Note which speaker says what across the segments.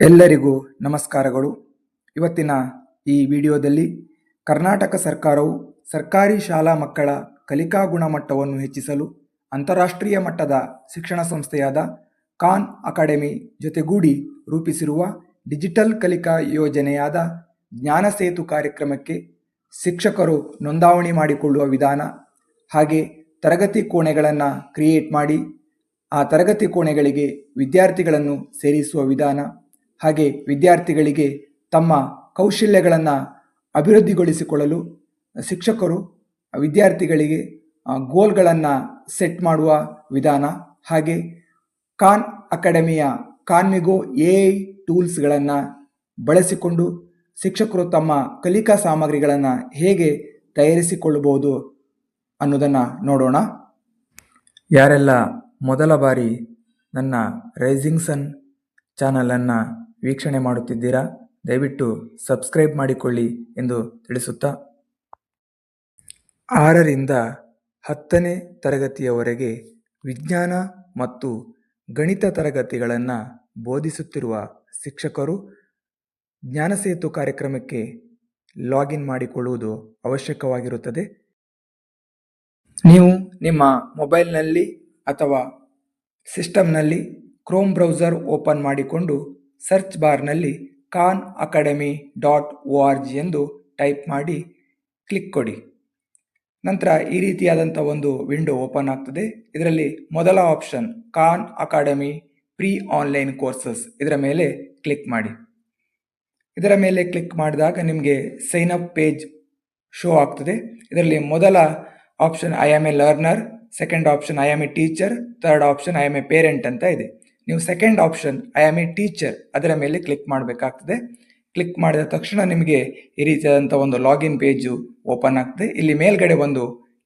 Speaker 1: ಎಲ್ಲರಿಗೂ ನಮಸ್ಕಾರಗಳು. ಇವತ್ತಿನ ಈ ವಿಡಿಯೋದಲ್ಲಿ ಕರ್ನಾಟಕ ಸರ್ಕಾರವು ಸರ್ಕಾರಿ ಶಾಲಾ ಮಕ್ಕಳ ಕಲಿಕಾ ಗುಣಮಟ್ಟವನ್ನು ಹೆಚ್ಚಿಸಲು ಅಂತಾರಾಷ್ಟ್ರೀಯ ಮಟ್ಟದ ಶಿಕ್ಷಣ ಸಂಸ್ಥೆಯಾದ ಖಾನ್ ಅಕಾಡೆಮಿ ಜೊತೆಗೂಡಿ ರೂಪಿಸಿರುವ ಡಿಜಿಟಲ್ ಕಲಿಕಾ ಯೋಜನೆಯಾದ ಜ್ಞಾನಸೇತು ಕಾರ್ಯಕ್ರಮಕ್ಕೆ ಶಿಕ್ಷಕರು ನೋಂದಾವಣಿ ಮಾಡಿಕೊಳ್ಳುವ ವಿಧಾನ ಹಾಗೆ ತರಗತಿ ಕೋಣೆಗಳನ್ನು ಕ್ರಿಯೇಟ್ ಮಾಡಿ ಆ ತರಗತಿ ಕೋಣೆಗಳಿಗೆ ವಿದ್ಯಾರ್ಥಿಗಳನ್ನು ಸೇರಿಸುವ ವಿಧಾನ ಹಾಗೆ ವಿದ್ಯಾರ್ಥಿಗಳಿಗೆ ತಮ್ಮ ಕೌಶಲ್ಯಗಳನ್ನು ಅಭಿವೃದ್ಧಿಗೊಳಿಸಿಕೊಳ್ಳಲು ಶಿಕ್ಷಕರು, ವಿದ್ಯಾರ್ಥಿಗಳಿಗೆ ಗೋಲ್ಗಳನ್ನು ಸೆಟ್ ಮಾಡುವ ವಿಧಾನ ಹಾಗೆ ಖಾನ್ ಅಕಾಡೆಮಿಯ ಕಾನ್ಮಿಗೋ ಎ ಐ ಟೂಲ್ಸ್ಗಳನ್ನು ಬಳಸಿಕೊಂಡು ಶಿಕ್ಷಕರು ತಮ್ಮ ಕಲಿಕಾ ಸಾಮಗ್ರಿಗಳನ್ನು ಹೇಗೆ ತಯಾರಿಸಿಕೊಳ್ಳಬಹುದು ಅನ್ನೋದನ್ನು ನೋಡೋಣ. ಯಾರೆಲ್ಲ ಮೊದಲ ಬಾರಿ ನನ್ನ ರೈಸಿಂಗ್ ಸನ್ ಚಾನಲನ್ನು ವೀಕ್ಷಣೆ ಮಾಡುತ್ತಿದ್ದೀರಾ? ದಯವಿಟ್ಟು ಸಬ್ಸ್ಕ್ರೈಬ್ ಮಾಡಿಕೊಳ್ಳಿ ಎಂದು ತಿಳಿಸುತ್ತಾ. ಆರರಿಂದ ಹತ್ತನೇ ತರಗತಿಯವರೆಗೆ ವಿಜ್ಞಾನ ಮತ್ತು ಗಣಿತ ತರಗತಿಗಳನ್ನು ಬೋಧಿಸುತ್ತಿರುವ ಶಿಕ್ಷಕರು ಜ್ಞಾನಸೇತು ಕಾರ್ಯಕ್ರಮಕ್ಕೆ ಲಾಗಿನ್ ಮಾಡಿಕೊಳ್ಳುವುದು ಅವಶ್ಯಕವಾಗಿರುತ್ತದೆ. ನೀವು ನಿಮ್ಮ ಮೊಬೈಲ್ನಲ್ಲಿ ಅಥವಾ ಸಿಸ್ಟಮ್ನಲ್ಲಿ ಕ್ರೋಮ್ ಬ್ರೌಸರ್ ಓಪನ್ ಮಾಡಿಕೊಂಡು ಸರ್ಚ್ ಬಾರ್ನಲ್ಲಿ Khan Academy dot O R G ಎಂದು ಟೈಪ್ ಮಾಡಿ ಕ್ಲಿಕ್ ಕೊಡಿ. ನಂತರ ಈ ರೀತಿಯಾದಂಥ ಒಂದು ವಿಂಡೋ ಓಪನ್ ಆಗ್ತದೆ. ಇದರಲ್ಲಿ ಮೊದಲ option Khan Academy free online courses ಇದರ ಮೇಲೆ ಕ್ಲಿಕ್ ಮಾಡಿ. ಇದರ ಮೇಲೆ ಕ್ಲಿಕ್ ಮಾಡಿದಾಗ ನಿಮಗೆ ಸೈನ್ ಅಪ್ ಪೇಜ್ ಶೋ ಆಗ್ತದೆ. ಇದರಲ್ಲಿ ಮೊದಲ option I am a learner, second option I am a teacher, third option I am a parent ಅಂತ ಇದೆ. ನೀವು second option I am a teacher ಅದರ ಮೇಲೆ ಕ್ಲಿಕ್ ಮಾಡಬೇಕಾಗ್ತದೆ. ಕ್ಲಿಕ್ ಮಾಡಿದ ತಕ್ಷಣ ನಿಮಗೆ ಈ ರೀತಿಯಾದಂಥ ಒಂದು ಲಾಗಿನ್ ಪೇಜು ಓಪನ್ ಆಗ್ತದೆ. ಇಲ್ಲಿ ಮೇಲ್ಗಡೆ ಒಂದು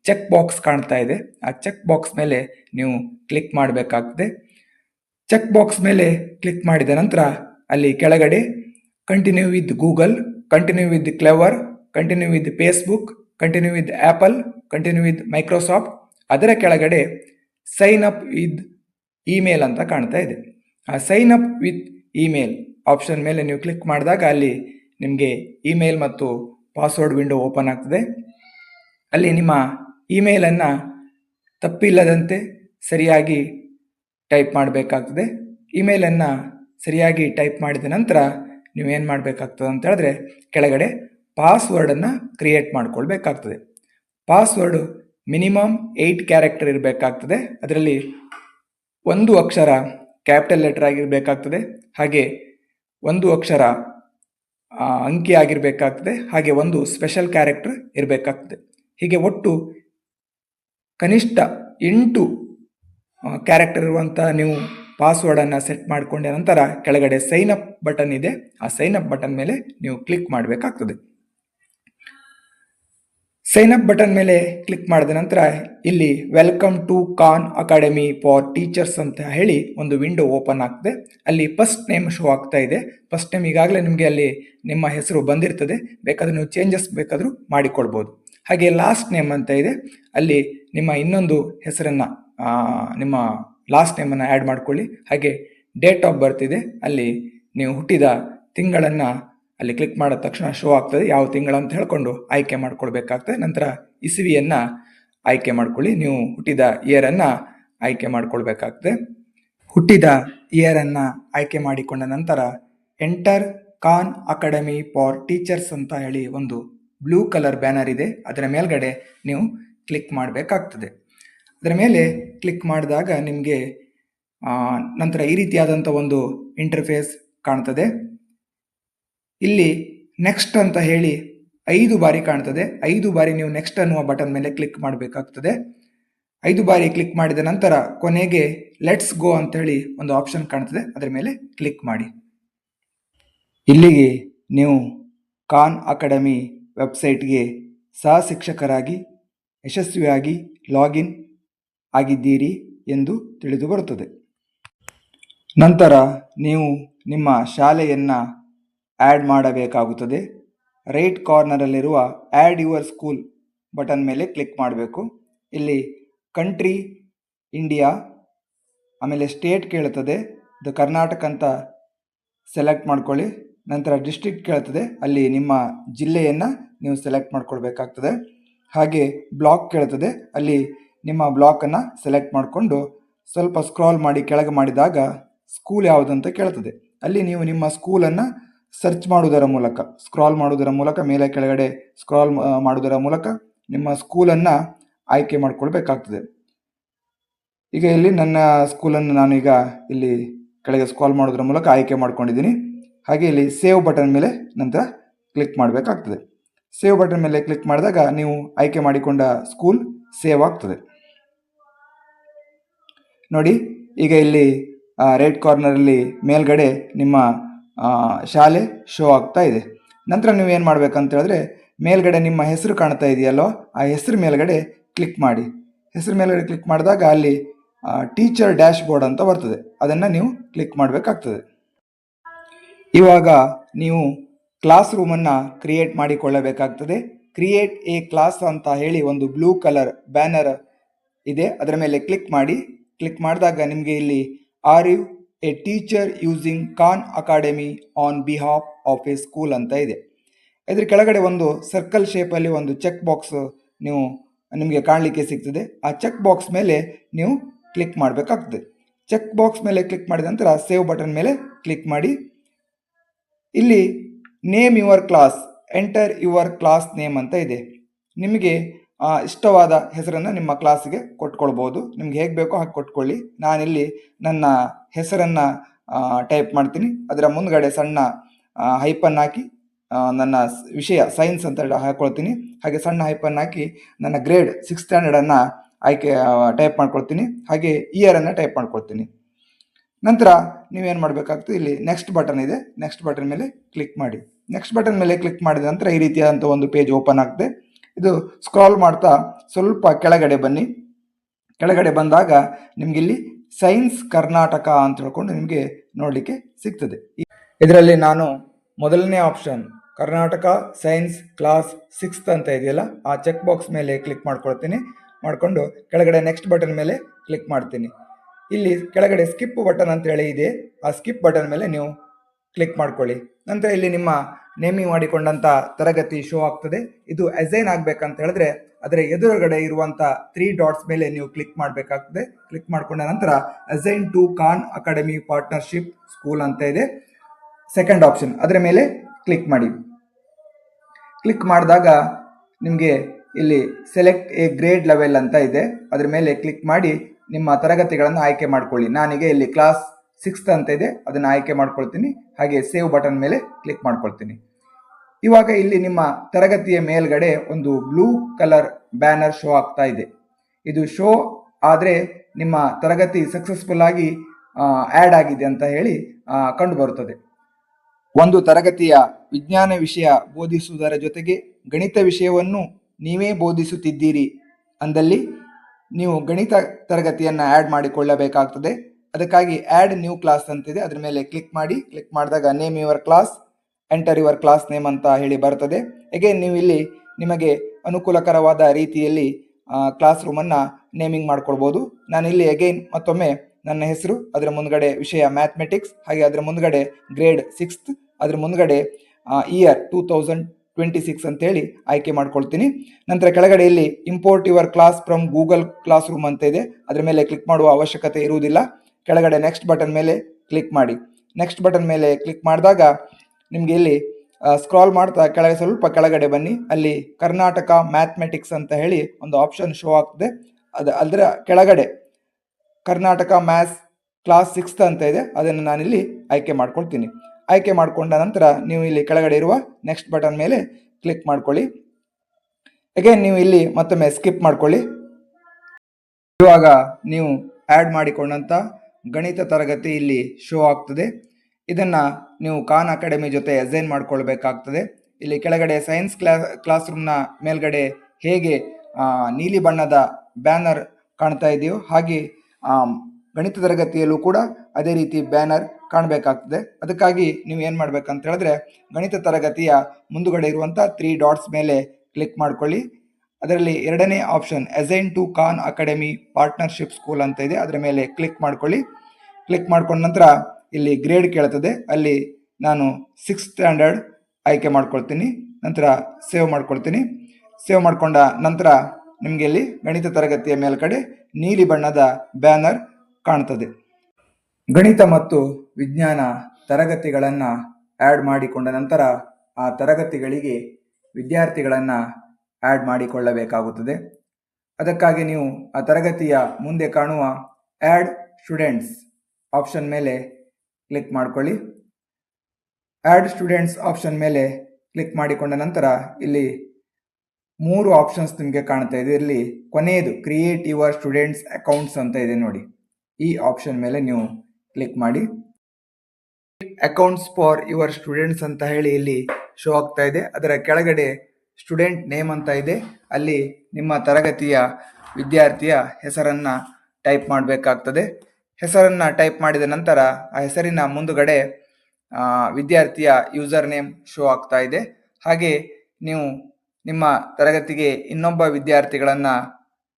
Speaker 1: ಚೆಕ್ ಬಾಕ್ಸ್ ಕಾಣ್ತಾ ಇದೆ. ಆ ಚೆಕ್ ಬಾಕ್ಸ್ ಮೇಲೆ ನೀವು ಕ್ಲಿಕ್ ಮಾಡಬೇಕಾಗ್ತದೆ. ಚೆಕ್ ಬಾಕ್ಸ್ ಮೇಲೆ ಕ್ಲಿಕ್ ಮಾಡಿದ ನಂತರ ಅಲ್ಲಿ ಕೆಳಗಡೆ continue with Google continue with Clever continue with Facebook continue with Apple continue with Microsoft ಅದರ ಕೆಳಗಡೆ ಸೈನ್ ಅಪ್ ವಿತ್ ಇಮೇಲ್ ಅಂತ ಕಾಣ್ತಾ ಇದೆ. ಆ sign up with email option ಮೇಲೆ ನೀವು ಕ್ಲಿಕ್ ಮಾಡಿದಾಗ ಅಲ್ಲಿ ನಿಮಗೆ ಇಮೇಲ್ ಮತ್ತು ಪಾಸ್ವರ್ಡ್ ವಿಂಡೋ ಓಪನ್ ಆಗ್ತದೆ. ಅಲ್ಲಿ ನಿಮ್ಮ ಇಮೇಲನ್ನು ತಪ್ಪಿಲ್ಲದಂತೆ ಸರಿಯಾಗಿ ಟೈಪ್ ಮಾಡಬೇಕಾಗ್ತದೆ. ಇಮೇಲನ್ನು ಸರಿಯಾಗಿ ಟೈಪ್ ಮಾಡಿದ ನಂತರ ನೀವೇನು ಮಾಡಬೇಕಾಗ್ತದೆ ಅಂತ ಹೇಳಿದ್ರೆ ಕೆಳಗಡೆ ಪಾಸ್ವರ್ಡನ್ನು ಕ್ರಿಯೇಟ್ ಮಾಡ್ಕೊಳ್ಬೇಕಾಗ್ತದೆ. ಪಾಸ್ವರ್ಡು ಮಿನಿಮಮ್ ಏಯ್ಟ್ ಕ್ಯಾರೆಕ್ಟರ್ ಇರಬೇಕಾಗ್ತದೆ. ಅದರಲ್ಲಿ ಒಂದು ಅಕ್ಷರ ಕ್ಯಾಪಿಟಲ್ ಲೆಟರ್ ಆಗಿರಬೇಕಾಗ್ತದೆ, ಹಾಗೆ ಒಂದು ಅಕ್ಷರ ಅಂಕಿ ಆಗಿರಬೇಕಾಗ್ತದೆ, ಹಾಗೆ ಒಂದು ಸ್ಪೆಷಲ್ ಕ್ಯಾರೆಕ್ಟರ್ ಇರಬೇಕಾಗ್ತದೆ. ಹೀಗೆ ಒಟ್ಟು ಕನಿಷ್ಠ ಎಂಟು ಕ್ಯಾರೆಕ್ಟರ್ ಇರುವಂಥ ನೀವು ಪಾಸ್ವರ್ಡನ್ನು ಸೆಟ್ ಮಾಡಿಕೊಂಡ ನಂತರ ಕೆಳಗಡೆ ಸೈನ್ ಅಪ್ ಬಟನ್ ಇದೆ. ಆ ಸೈನ್ ಅಪ್ ಬಟನ್ ಮೇಲೆ ನೀವು ಕ್ಲಿಕ್ ಮಾಡಬೇಕಾಗ್ತದೆ. ಸೈನ್ ಅಪ್ ಬಟನ್ ಮೇಲೆ ಕ್ಲಿಕ್ ಮಾಡಿದ ನಂತರ ಇಲ್ಲಿ welcome to Khan Academy for teachers ಅಂತ ಹೇಳಿ ಒಂದು ವಿಂಡೋ ಓಪನ್ ಆಗ್ತದೆ. ಅಲ್ಲಿ ಫಸ್ಟ್ ನೇಮ್ ಶೋ ಆಗ್ತಾ ಇದೆ. ಫಸ್ಟ್ ನೇಮ್ ಈಗಾಗಲೇ ನಿಮಗೆ ಅಲ್ಲಿ ನಿಮ್ಮ ಹೆಸರು ಬಂದಿರ್ತದೆ. ಬೇಕಾದ್ರೆ ನೀವು ಚೇಂಜಸ್ ಬೇಕಾದರೂ ಮಾಡಿಕೊಳ್ಬೋದು ಹಾಗೆ ಲಾಸ್ಟ್ ನೇಮ್ ಅಂತ ಇದೆ. ಅಲ್ಲಿ ನಿಮ್ಮ ಇನ್ನೊಂದು ಹೆಸರನ್ನು ನಿಮ್ಮ ಲಾಸ್ಟ್ ನೇಮನ್ನು ಆ್ಯಡ್ ಮಾಡ್ಕೊಳ್ಳಿ. ಹಾಗೆ ಡೇಟ್ ಆಫ್ ಬರ್ತಿದೆ ಅಲ್ಲಿ ನೀವು ಹುಟ್ಟಿದ ತಿಂಗಳನ್ನು ಅಲ್ಲಿ ಕ್ಲಿಕ್ ಮಾಡಿದ ತಕ್ಷಣ ಶೋ ಆಗ್ತದೆ. ಯಾವ ತಿಂಗಳು ಅಂತ ಹೇಳ್ಕೊಂಡು ಆಯ್ಕೆ ಮಾಡ್ಕೊಳ್ಬೇಕಾಗ್ತದೆ. ನಂತರ ಇಸವಿಯನ್ನು ಆಯ್ಕೆ ಮಾಡ್ಕೊಳ್ಳಿ. ನೀವು ಹುಟ್ಟಿದ ಇಯರನ್ನು ಆಯ್ಕೆ ಮಾಡ್ಕೊಳ್ಬೇಕಾಗ್ತದೆ. ಹುಟ್ಟಿದ ಇಯರನ್ನು ಆಯ್ಕೆ ಮಾಡಿಕೊಂಡ ನಂತರ enter Khan Academy for teachers ಅಂತ ಹೇಳಿ ಒಂದು ಬ್ಲೂ ಕಲರ್ ಬ್ಯಾನರ್ ಇದೆ. ಅದರ ಮೇಲ್ಗಡೆ ನೀವು ಕ್ಲಿಕ್ ಮಾಡಬೇಕಾಗ್ತದೆ. ಅದರ ಮೇಲೆ ಕ್ಲಿಕ್ ಮಾಡಿದಾಗ ನಿಮಗೆ ನಂತರ ಈ ರೀತಿಯಾದಂಥ ಒಂದು ಇಂಟರ್ಫೇಸ್ ಕಾಣ್ತದೆ. ಇಲ್ಲಿ ನೆಕ್ಸ್ಟ್ ಅಂತ ಹೇಳಿ ಐದು ಬಾರಿ ಕಾಣ್ತದೆ. ಐದು ಬಾರಿ ನೀವು ನೆಕ್ಸ್ಟ್ ಅನ್ನುವ ಬಟನ್ ಮೇಲೆ ಕ್ಲಿಕ್ ಮಾಡಬೇಕಾಗ್ತದೆ. ಐದು ಬಾರಿ ಕ್ಲಿಕ್ ಮಾಡಿದ ನಂತರ ಕೊನೆಗೆ ಲೆಟ್ಸ್ ಗೋ ಅಂತ ಹೇಳಿ ಒಂದು ಆಪ್ಷನ್ ಕಾಣ್ತದೆ. ಅದರ ಮೇಲೆ ಕ್ಲಿಕ್ ಮಾಡಿ. ಇಲ್ಲಿಗೆ ನೀವು ಖಾನ್ ಅಕಾಡೆಮಿ ವೆಬ್ಸೈಟ್ಗೆ ಸಹ ಶಿಕ್ಷಕರಾಗಿ ಯಶಸ್ವಿಯಾಗಿ ಲಾಗಿನ್ ಆಗಿದ್ದೀರಿ ಎಂದು ತಿಳಿದು ಬರುತ್ತದೆ. ನಂತರ ನೀವು ನಿಮ್ಮ ಶಾಲೆಯನ್ನು ಆ್ಯಡ್ ಮಾಡಬೇಕಾಗುತ್ತದೆ. ರೈಟ್ ಕಾರ್ನರಲ್ಲಿರುವ ಆ್ಯಡ್ ಯುವರ್ ಸ್ಕೂಲ್ ಬಟನ್ ಮೇಲೆ ಕ್ಲಿಕ್ ಮಾಡಬೇಕು. ಇಲ್ಲಿ ಕಂಟ್ರಿ ಇಂಡಿಯಾ, ಆಮೇಲೆ ಸ್ಟೇಟ್ ಕೇಳುತ್ತದೆ. ದ ಕರ್ನಾಟಕ ಅಂತ ಸೆಲೆಕ್ಟ್ ಮಾಡ್ಕೊಳ್ಳಿ. ನಂತರ ಡಿಸ್ಟ್ರಿಕ್ಟ್ ಕೇಳ್ತದೆ ಅಲ್ಲಿ ನಿಮ್ಮ ಜಿಲ್ಲೆಯನ್ನು ನೀವು ಸೆಲೆಕ್ಟ್ ಮಾಡ್ಕೊಳ್ಬೇಕಾಗ್ತದೆ. ಹಾಗೆ ಬ್ಲಾಕ್ ಕೇಳ್ತದೆ ಅಲ್ಲಿ ನಿಮ್ಮ ಬ್ಲಾಕನ್ನು ಸೆಲೆಕ್ಟ್ ಮಾಡಿಕೊಂಡು ಸ್ವಲ್ಪ ಸ್ಕ್ರಾಲ್ ಮಾಡಿ ಕೆಳಗೆ ಮಾಡಿದಾಗ ಸ್ಕೂಲ್ ಯಾವುದು ಅಂತ ಕೇಳ್ತದೆ ಅಲ್ಲಿ ನೀವು ನಿಮ್ಮ ಸ್ಕೂಲನ್ನು ಸರ್ಚ್ ಮಾಡುವುದರ ಮೂಲಕ ಸ್ಕ್ರಾಲ್ ಮಾಡುವುದರ ಮೂಲಕ, ಮೇಲೆ ಕೆಳಗಡೆ ಸ್ಕ್ರಾಲ್ ಮಾಡುವುದರ ಮೂಲಕ ನಿಮ್ಮ ಸ್ಕೂಲನ್ನು ಆಯ್ಕೆ ಮಾಡಿಕೊಳ್ಬೇಕಾಗ್ತದೆ. ಈಗ ಇಲ್ಲಿ ನನ್ನ ಸ್ಕೂಲನ್ನು ನಾನು ಈಗ ಇಲ್ಲಿ ಕೆಳಗೆ ಸ್ಕ್ರಾಲ್ ಮಾಡೋದ್ರ ಮೂಲಕ ಆಯ್ಕೆ ಮಾಡ್ಕೊಂಡಿದ್ದೀನಿ. ಹಾಗೆ ಇಲ್ಲಿ ಸೇವ್ ಬಟನ್ ಮೇಲೆ ನಂತರ ಕ್ಲಿಕ್ ಮಾಡಬೇಕಾಗ್ತದೆ. ಸೇವ್ ಬಟನ್ ಮೇಲೆ ಕ್ಲಿಕ್ ಮಾಡಿದಾಗ ನೀವು ಆಯ್ಕೆ ಮಾಡಿಕೊಂಡ ಸ್ಕೂಲ್ ಸೇವ್ ಆಗ್ತದೆ. ನೋಡಿ, ಈಗ ಇಲ್ಲಿ ರೆಡ್ ಕಾರ್ನರಲ್ಲಿ ಮೇಲ್ಗಡೆ ನಿಮ್ಮ ಶಾಲೆ ಶೋ ಆಗ್ತಾ ಇದೆ. ನಂತರ ನೀವು ಏನು ಮಾಡ್ಬೇಕಂತ ಹೇಳಿದ್ರೆ, ಮೇಲ್ಗಡೆ ನಿಮ್ಮ ಹೆಸರು ಕಾಣ್ತಾ ಇದೆಯಲ್ಲೋ, ಆ ಹೆಸರು ಮೇಲ್ಗಡೆ ಕ್ಲಿಕ್ ಮಾಡಿ. ಹೆಸರು ಮೇಲ್ಗಡೆ ಕ್ಲಿಕ್ ಮಾಡಿದಾಗ ಅಲ್ಲಿ ಟೀಚರ್ ಡ್ಯಾಶ್ ಬೋರ್ಡ್ ಅಂತ ಬರ್ತದೆ. ಅದನ್ನು ನೀವು ಕ್ಲಿಕ್ ಮಾಡಬೇಕಾಗ್ತದೆ. ಇವಾಗ ನೀವು ಕ್ಲಾಸ್ ರೂಮನ್ನು ಕ್ರಿಯೇಟ್ ಮಾಡಿಕೊಳ್ಳಬೇಕಾಗ್ತದೆ. ಕ್ರಿಯೇಟ್ ಎ ಕ್ಲಾಸ್ ಅಂತ ಹೇಳಿ ಒಂದು ಬ್ಲೂ ಕಲರ್ ಬ್ಯಾನರ್ ಇದೆ. ಅದರ ಮೇಲೆ ಕ್ಲಿಕ್ ಮಾಡಿ. ಕ್ಲಿಕ್ ಮಾಡಿದಾಗ ನಿಮಗೆ ಇಲ್ಲಿ are you a teacher using Khan Academy on behalf of a school ಅಂತ ಇದೆ. ಇದ್ರ ಕೆಳಗಡೆ ಒಂದು ಸರ್ಕಲ್ ಶೇಪಲ್ಲಿ ಒಂದು ಚೆಕ್ ಬಾಕ್ಸ್ ನೀವು ನಿಮಗೆ ಕಾಣಲಿಕ್ಕೆ ಸಿಗ್ತದೆ. ಆ ಚೆಕ್ ಬಾಕ್ಸ್ ಮೇಲೆ ನೀವು ಕ್ಲಿಕ್ ಮಾಡಬೇಕಾಗ್ತದೆ. ಚೆಕ್ ಬಾಕ್ಸ್ ಮೇಲೆ ಕ್ಲಿಕ್ ಮಾಡಿದ ನಂತರ ಸೇವ್ ಬಟನ್ ಮೇಲೆ ಕ್ಲಿಕ್ ಮಾಡಿ. ಇಲ್ಲಿ name your class enter your class name ಅಂತ ಇದೆ. ನಿಮಗೆ ಇಷ್ಟವಾದ ಹೆಸರನ್ನು ನಿಮ್ಮ ಕ್ಲಾಸಿಗೆ ಕೊಟ್ಕೊಳ್ಬೋದು. ನಿಮ್ಗೆ ಹೇಗೆ ಬೇಕೋ ಹಾಗೆ ಕೊಟ್ಕೊಳ್ಳಿ. ನಾನಿಲ್ಲಿ ನನ್ನ ಹೆಸರನ್ನು ಟೈಪ್ ಮಾಡ್ತೀನಿ. ಅದರ ಮುಂದ್ಗಡೆ ಸಣ್ಣ ಹೈಪನ್ ಹಾಕಿ ನನ್ನ ವಿಷಯ ಸೈನ್ಸ್ ಅಂತ ಹಾಕ್ಕೊಳ್ತೀನಿ ಹಾಗೆ ಸಣ್ಣ ಹೈಪನ್ ಹಾಕಿ, ನನ್ನ ಗ್ರೇಡ್ ಸಿಕ್ಸ್ ಸ್ಟ್ಯಾಂಡರ್ಡನ್ನು ಆಯ್ಕೆ ಟೈಪ್ ಮಾಡ್ಕೊಳ್ತೀನಿ. ಹಾಗೆ ಇಯರನ್ನು ಟೈಪ್ ಮಾಡ್ಕೊಳ್ತೀನಿ. ನಂತರ ನೀವೇನು ಮಾಡಬೇಕಾಗ್ತದೆ, ಇಲ್ಲಿ ನೆಕ್ಸ್ಟ್ ಬಟನ್ ಇದೆ. ನೆಕ್ಸ್ಟ್ ಬಟನ್ ಮೇಲೆ ಕ್ಲಿಕ್ ಮಾಡಿ. ನೆಕ್ಸ್ಟ್ ಬಟನ್ ಮೇಲೆ ಕ್ಲಿಕ್ ಮಾಡಿದ ನಂತರ ಈ ರೀತಿಯಾದಂಥ ಒಂದು ಪೇಜ್ ಓಪನ್ ಆಗ್ತದೆ. ಇದು ಸ್ಕ್ರಾಲ್ ಮಾಡ್ತಾ ಸ್ವಲ್ಪ ಕೆಳಗಡೆ ಬನ್ನಿ. ಕೆಳಗಡೆ ಬಂದಾಗ ನಿಮ್ಗೆ ಇಲ್ಲಿ ಸೈನ್ಸ್ ಕರ್ನಾಟಕ ಅಂತ ಹೇಳ್ಕೊಂಡು ನಿಮಗೆ ನೋಡಲಿಕ್ಕೆ ಸಿಗ್ತದೆ. ಇದರಲ್ಲಿ ನಾನು ಮೊದಲನೇ option Karnataka science class sixth ಅಂತ ಇದೆಯಲ್ಲ, ಆ ಚೆಕ್ ಬಾಕ್ಸ್ ಮೇಲೆ ಕ್ಲಿಕ್ ಮಾಡ್ಕೊಳ್ತೀನಿ. ಮಾಡಿಕೊಂಡು ಕೆಳಗಡೆ ನೆಕ್ಸ್ಟ್ ಬಟನ್ ಮೇಲೆ ಕ್ಲಿಕ್ ಮಾಡ್ತೀನಿ. ಇಲ್ಲಿ ಕೆಳಗಡೆ ಸ್ಕಿಪ್ ಬಟನ್ ಅಂತ ಹೇಳಿ ಇದೆ. ಆ ಸ್ಕಿಪ್ ಬಟನ್ ಮೇಲೆ ನೀವು ಕ್ಲಿಕ್ ಮಾಡ್ಕೊಳ್ಳಿ. ನಂತರ ಇಲ್ಲಿ ನಿಮ್ಮ ನೇಮಿ ಮಾಡಿಕೊಂಡಂಥ ತರಗತಿ ಶೋ ಆಗ್ತದೆ. ಇದು ಅಸೈನ್ ಆಗಬೇಕಂತ ಹೇಳಿದ್ರೆ ಅದರ ಎದುರುಗಡೆ ಇರುವಂತ ತ್ರೀ ಡಾಟ್ಸ್ ಮೇಲೆ ನೀವು ಕ್ಲಿಕ್ ಮಾಡಬೇಕಾಗ್ತದೆ. ಕ್ಲಿಕ್ ಮಾಡಿಕೊಂಡ ನಂತರ assign to Khan Academy partnership school ಅಂತ ಇದೆ. ಸೆಕೆಂಡ್ ಆಪ್ಷನ್ ಅದರ ಮೇಲೆ ಕ್ಲಿಕ್ ಮಾಡಿ. ಕ್ಲಿಕ್ ಮಾಡಿದಾಗ ನಿಮಗೆ ಇಲ್ಲಿ ಸೆಲೆಕ್ಟ್ ಎ ಗ್ರೇಡ್ ಲೆವೆಲ್ ಅಂತ ಇದೆ. ಅದರ ಮೇಲೆ ಕ್ಲಿಕ್ ಮಾಡಿ ನಿಮ್ಮ ತರಗತಿಗಳನ್ನು ಆಯ್ಕೆ ಮಾಡ್ಕೊಳ್ಳಿ. ನಾನೀಗ ಇಲ್ಲಿ ಕ್ಲಾಸ್ ಸಿಕ್ಸ್ತ್ ಅಂತ ಇದೆ. ಅದನ್ನು ಆಯ್ಕೆ ಮಾಡ್ಕೊಳ್ತೀನಿ. ಹಾಗೆ ಸೇವ್ ಬಟನ್ ಮೇಲೆ ಕ್ಲಿಕ್ ಮಾಡ್ಕೊಳ್ತೀನಿ. ಇವಾಗ ಇಲ್ಲಿ ನಿಮ್ಮ ತರಗತಿಯ ಮೇಲ್ಗಡೆ ಒಂದು ಬ್ಲೂ ಕಲರ್ ಬ್ಯಾನರ್ ಶೋ ಆಗ್ತಾ ಇದೆ. ಇದು ಶೋ ಆದರೆ ನಿಮ್ಮ ತರಗತಿ ಸಕ್ಸಸ್ಫುಲ್ ಆಗಿ ಆ್ಯಡ್ ಆಗಿದೆ ಅಂತ ಹೇಳಿ ಕಂಡು ಬರುತ್ತದೆ. ಒಂದು ತರಗತಿಯ ವಿಜ್ಞಾನ ವಿಷಯ ಬೋಧಿಸುವುದರ ಜೊತೆಗೆ ಗಣಿತ ವಿಷಯವನ್ನು ನೀವೇ ಬೋಧಿಸುತ್ತಿದ್ದೀರಿ ಅಂದಲ್ಲಿ ನೀವು ಗಣಿತ ತರಗತಿಯನ್ನು ಆ್ಯಡ್ ಮಾಡಿಕೊಳ್ಳಬೇಕಾಗ್ತದೆ. ಅದಕ್ಕಾಗಿ ಆ್ಯಡ್ ನ್ಯೂ ಕ್ಲಾಸ್ ಅಂತಿದೆ. ಅದರ ಮೇಲೆ ಕ್ಲಿಕ್ ಮಾಡಿ ಕ್ಲಿಕ್ ಮಾಡಿದಾಗ name your class enter your class name ಅಂತ ಹೇಳಿ ಬರ್ತದೆ. ಅಗೇನ್ ನೀವು ಇಲ್ಲಿ ನಿಮಗೆ ಅನುಕೂಲಕರವಾದ ರೀತಿಯಲ್ಲಿ ಕ್ಲಾಸ್ ರೂಮನ್ನು ನೇಮಿಂಗ್ ಮಾಡ್ಕೊಳ್ಬೋದು. ನಾನು ಇಲ್ಲಿ ಅಗೈನ್ ಮತ್ತೊಮ್ಮೆ ನನ್ನ ಹೆಸರು, ಅದರ ಮುಂದ್ಗಡೆ ವಿಷಯ ಮ್ಯಾಥಮೆಟಿಕ್ಸ್ ಹಾಗೆ ಅದರ ಮುಂದ್ಗಡೆ ಗ್ರೇಡ್ ಸಿಕ್ಸ್ತ್ ಅದರ ಮುಂದ್ಗಡೆ year two thousand twenty six ಅಂತೇಳಿ ಆಯ್ಕೆ ಮಾಡ್ಕೊಳ್ತೀನಿ. ನಂತರ ಕೆಳಗಡೆ ಇಲ್ಲಿ import your class from Google classroom ಅಂತ ಇದೆ. ಅದರ ಮೇಲೆ ಕ್ಲಿಕ್ ಮಾಡುವ ಅವಶ್ಯಕತೆ ಇರುವುದಿಲ್ಲ. ಕೆಳಗಡೆ ನೆಕ್ಸ್ಟ್ ಬಟನ್ ಮೇಲೆ ಕ್ಲಿಕ್ ಮಾಡಿ. ನೆಕ್ಸ್ಟ್ ಬಟನ್ ಮೇಲೆ ಕ್ಲಿಕ್ ಮಾಡಿದಾಗ ನಿಮಗೆ ಇಲ್ಲಿ ಸ್ಕ್ರಾಲ್ ಮಾಡ್ತಾ ಕೆಳಗೆ ಸ್ವಲ್ಪ ಕೆಳಗಡೆ ಬನ್ನಿ. ಅಲ್ಲಿ ಕರ್ನಾಟಕ ಮ್ಯಾಥಮೆಟಿಕ್ಸ್ ಅಂತ ಹೇಳಿ ಒಂದು ಆಪ್ಷನ್ ಶೋ ಆಗ್ತದೆ. ಅದು ಅದರ ಕೆಳಗಡೆ ಕರ್ನಾಟಕ ಮ್ಯಾಥ್ಸ್ ಕ್ಲಾಸ್ ಸಿಕ್ಸ್ತ್ ಅಂತ ಇದೆ. ಅದನ್ನು ನಾನಿಲ್ಲಿ ಆಯ್ಕೆ ಮಾಡ್ಕೊಳ್ತೀನಿ. ಆಯ್ಕೆ ಮಾಡಿಕೊಂಡ ನಂತರ ನೀವು ಇಲ್ಲಿ ಕೆಳಗಡೆ ಇರುವ ನೆಕ್ಸ್ಟ್ ಬಟನ್ ಮೇಲೆ ಕ್ಲಿಕ್ ಮಾಡ್ಕೊಳ್ಳಿ. ಅಗೇನ್ ನೀವು ಇಲ್ಲಿ ಮತ್ತೊಮ್ಮೆ ಸ್ಕಿಪ್ ಮಾಡ್ಕೊಳ್ಳಿ. ಇವಾಗ ನೀವು ಆ್ಯಡ್ ಮಾಡಿಕೊಂಡಂಥ ಗಣಿತ ತರಗತಿ ಇಲ್ಲಿ ಶೋ ಆಗ್ತದೆ. ಇದನ್ನು ನೀವು ಖಾನ್ ಅಕಾಡೆಮಿ ಜೊತೆ ಅಸೈನ್ ಮಾಡ್ಕೊಳ್ಬೇಕಾಗ್ತದೆ. ಇಲ್ಲಿ ಕೆಳಗಡೆ ಸೈನ್ಸ್ ಕ್ಲಾ ಕ್ಲಾಸ್ ರೂಮ್ನ ಮೇಲ್ಗಡೆ ಹೇಗೆ ನೀಲಿ ಬಣ್ಣದ ಬ್ಯಾನರ್ ಕಾಣ್ತಾ ಇದೆಯೋ ಹಾಗೆ ಗಣಿತ ತರಗತಿಯಲ್ಲೂ ಕೂಡ ಅದೇ ರೀತಿ ಬ್ಯಾನರ್ ಕಾಣಬೇಕಾಗ್ತದೆ. ಅದಕ್ಕಾಗಿ ನೀವು ಏನು ಮಾಡ್ಬೇಕಂತ ಹೇಳಿದ್ರೆ ಗಣಿತ ತರಗತಿಯ ಮುಂದುಗಡೆ ಇರುವಂಥ ತ್ರೀ ಡಾಟ್ಸ್ ಮೇಲೆ ಕ್ಲಿಕ್ ಮಾಡ್ಕೊಳ್ಳಿ. ಅದರಲ್ಲಿ ಎರಡನೇ option assign to Khan Academy partnership school ಅಂತ ಇದೆ. ಅದರ ಮೇಲೆ ಕ್ಲಿಕ್ ಮಾಡ್ಕೊಳ್ಳಿ. ಕ್ಲಿಕ್ ಮಾಡ್ಕೊಂಡ ನಂತರ ಇಲ್ಲಿ ಗ್ರೇಡ್ ಕೇಳ್ತದೆ. ಅಲ್ಲಿ ನಾನು ಸಿಕ್ಸ್ ಸ್ಟ್ಯಾಂಡರ್ಡ್ ಆಯ್ಕೆ ಮಾಡ್ಕೊಳ್ತೀನಿ. ನಂತರ ಸೇವ್ ಮಾಡ್ಕೊಳ್ತೀನಿ. ಸೇವ್ ಮಾಡಿಕೊಂಡ ನಂತರ ನಿಮಗೆ ಇಲ್ಲಿ ಗಣಿತ ತರಗತಿಯ ಮೇಲ್ಗಡೆ ನೀಲಿ ಬಣ್ಣದ ಬ್ಯಾನರ್ ಕಾಣ್ತದೆ. ಗಣಿತ ಮತ್ತು ವಿಜ್ಞಾನ ತರಗತಿಗಳನ್ನು ಆ್ಯಡ್ ಮಾಡಿಕೊಂಡ ನಂತರ ಆ ತರಗತಿಗಳಿಗೆ ವಿದ್ಯಾರ್ಥಿಗಳನ್ನು ಆ್ಯಡ್ ಮಾಡಿಕೊಳ್ಳಬೇಕಾಗುತ್ತದೆ. ಅದಕ್ಕಾಗಿ ನೀವು ಆ ತರಗತಿಯ ಮುಂದೆ ಕಾಣುವ ಆ್ಯಡ್ ಸ್ಟೂಡೆಂಟ್ಸ್ ಆಪ್ಷನ್ ಮೇಲೆ ಕ್ಲಿಕ್ ಮಾಡಿಕೊಳ್ಳಿ. ಆ್ಯಡ್ ಸ್ಟೂಡೆಂಟ್ಸ್ ಆಪ್ಷನ್ ಮೇಲೆ ಕ್ಲಿಕ್ ಮಾಡಿಕೊಂಡ ನಂತರ ಇಲ್ಲಿ ಮೂರು ಆಪ್ಷನ್ಸ್ ನಿಮಗೆ ಕಾಣ್ತಾ ಇದೆ. ಇಲ್ಲಿ ಕೊನೆಯದು ಕ್ರಿಯೇಟ್ ಯುವರ್ ಸ್ಟೂಡೆಂಟ್ಸ್ ಅಕೌಂಟ್ಸ್ ಅಂತ ಇದೆ ನೋಡಿ. ಈ ಆಪ್ಷನ್ ಮೇಲೆ ನೀವು ಕ್ಲಿಕ್ ಮಾಡಿ. ಅಕೌಂಟ್ಸ್ ಫಾರ್ ಯುವರ್ ಸ್ಟೂಡೆಂಟ್ಸ್ ಅಂತ ಹೇಳಿ ಇಲ್ಲಿ ಶೋ ಆಗ್ತಾ ಇದೆ. ಅದರ ಕೆಳಗಡೆ ಸ್ಟೂಡೆಂಟ್ ನೇಮ್ ಅಂತ ಇದೆ. ಅಲ್ಲಿ ನಿಮ್ಮ ತರಗತಿಯ ವಿದ್ಯಾರ್ಥಿಯ ಹೆಸರನ್ನು ಟೈಪ್ ಮಾಡಬೇಕಾಗ್ತದೆ. ಹೆಸರನ್ನು ಟೈಪ್ ಮಾಡಿದ ನಂತರ ಆ ಹೆಸರಿನ ಮುಂದುಗಡೆ ವಿದ್ಯಾರ್ಥಿಯ ಯೂಸರ್ ನೇಮ್ ಶೋ ಆಗ್ತಾ ಇದೆ. ಹಾಗೆ ನೀವು ನಿಮ್ಮ ತರಗತಿಗೆ ಇನ್ನೊಬ್ಬ ವಿದ್ಯಾರ್ಥಿಗಳನ್ನು